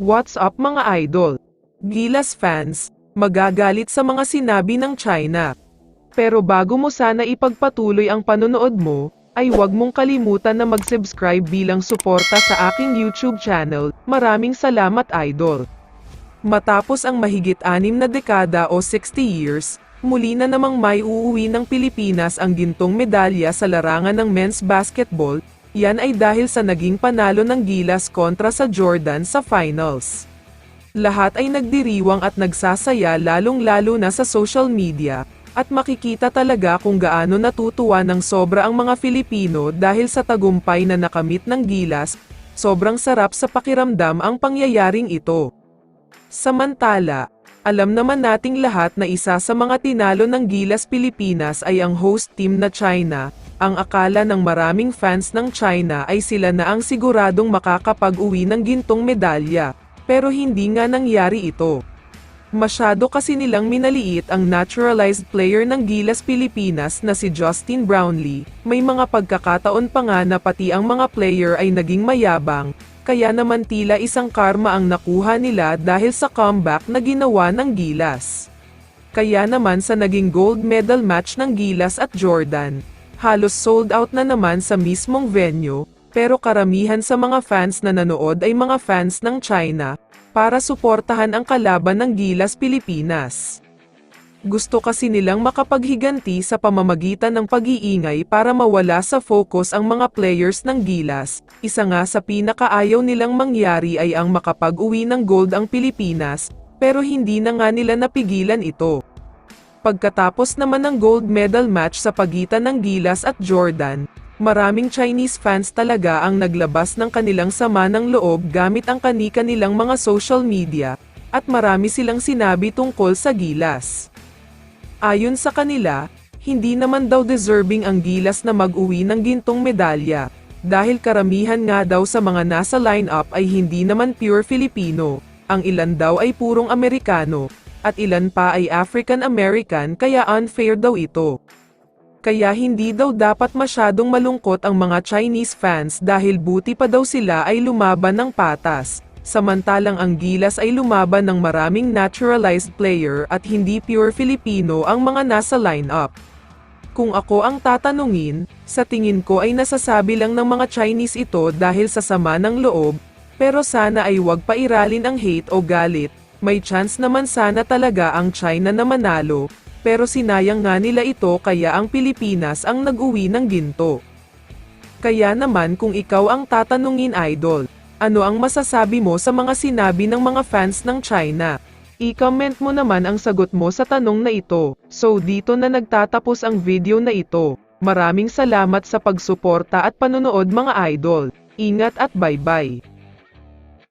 What's up mga idol? Gilas fans, magagalit sa mga sinabi ng China. Pero bago mo sana ipagpatuloy ang panonood mo, ay huwag mong kalimutan na mag-subscribe bilang suporta sa aking YouTube channel. Maraming salamat idol. Matapos ang mahigit anim na dekada o 60 years, muli na namang may uuwi ng Pilipinas ang gintong medalya sa larangan ng men's basketball, yan ay dahil sa naging panalo ng Gilas kontra sa Jordan sa finals. Lahat ay nagdiriwang at nagsasaya lalong-lalo na sa social media, at makikita talaga kung gaano natutuwa ng sobra ang mga Filipino dahil sa tagumpay na nakamit ng Gilas, sobrang sarap sa pakiramdam ang pangyayaring ito. Samantala, alam naman nating lahat na isa sa mga tinalo ng Gilas Pilipinas ay ang host team na China, ang akala ng maraming fans ng China ay sila na ang siguradong makakapag-uwi ng gintong medalya, pero hindi nga nangyari ito. Masyado kasi nilang minaliit ang naturalized player ng Gilas Pilipinas na si Justin Brownlee, may mga pagkakataon pa nga na pati ang mga player ay naging mayabang, kaya naman tila isang karma ang nakuha nila dahil sa comeback na ginawa ng Gilas. Kaya naman sa naging gold medal match ng Gilas at Jordan, halos sold out na naman sa mismong venue, pero karamihan sa mga fans na nanood ay mga fans ng China, para suportahan ang kalaban ng Gilas Pilipinas. Gusto kasi nilang makapaghiganti sa pamamagitan ng pag-iingay para mawala sa focus ang mga players ng Gilas. Isa nga sa pinakaayaw nilang mangyari ay ang makapag-uwi ng gold ang Pilipinas, pero hindi na nga nila napigilan ito. Pagkatapos naman ng gold medal match sa pagitan ng Gilas at Jordan, maraming Chinese fans talaga ang naglabas ng kanilang sama ng loob gamit ang kani-kanilang mga social media, at marami silang sinabi tungkol sa Gilas. Ayon sa kanila, hindi naman daw deserving ang Gilas na mag-uwi ng gintong medalya, dahil karamihan nga daw sa mga nasa lineup ay hindi naman pure Filipino, ang ilan daw ay purong Amerikano, at ilan pa ay African American kaya unfair daw ito. Kaya hindi daw dapat masyadong malungkot ang mga Chinese fans dahil buti pa daw sila ay lumaban ng patas. Samantalang ang Gilas ay lumaban ng maraming naturalized player at hindi pure Filipino ang mga nasa lineup. Kung ako ang tatanungin, sa tingin ko ay nasasabi lang ng mga Chinese ito dahil sa sama ng loob, pero sana ay wag pairalin ang hate o galit, may chance naman sana talaga ang China na manalo, pero sinayang nga nila ito kaya ang Pilipinas ang nag-uwi ng ginto. Kaya naman kung ikaw ang tatanungin idol, ano ang masasabi mo sa mga sinabi ng mga fans ng China? I-comment mo naman ang sagot mo sa tanong na ito. So dito na nagtatapos ang video na ito. Maraming salamat sa pagsuporta at panonood mga idol. Ingat at bye-bye.